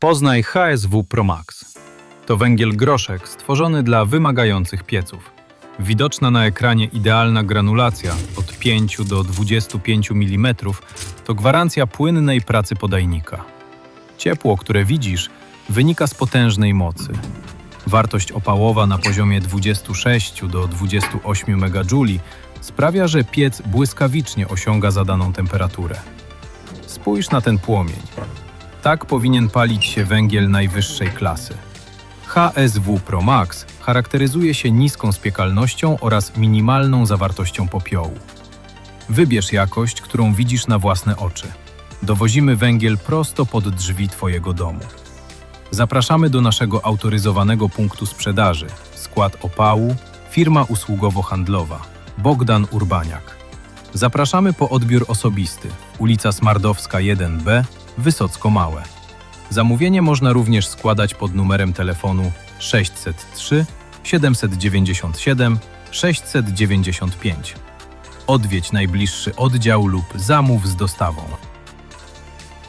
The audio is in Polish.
Poznaj HSW Promax. To węgiel groszek stworzony dla wymagających pieców. Widoczna na ekranie idealna granulacja od 5 do 25 mm to gwarancja płynnej pracy podajnika. Ciepło, które widzisz, wynika z potężnej mocy. Wartość opałowa na poziomie 26 do 28 MJ sprawia, że piec błyskawicznie osiąga zadaną temperaturę. Spójrz na ten płomień. Tak powinien palić się węgiel najwyższej klasy. HSW Pro Max charakteryzuje się niską spiekalnością oraz minimalną zawartością popiołu. Wybierz jakość, którą widzisz na własne oczy. Dowozimy węgiel prosto pod drzwi Twojego domu. Zapraszamy do naszego autoryzowanego punktu sprzedaży. Skład opału, firma usługowo-handlowa. Bogdan Urbaniak. Zapraszamy po odbiór osobisty. Ulica Smardowska 1B, Wysocko Małe. Zamówienie można również składać pod numerem telefonu 603 797 695. Odwiedź najbliższy oddział lub zamów z dostawą.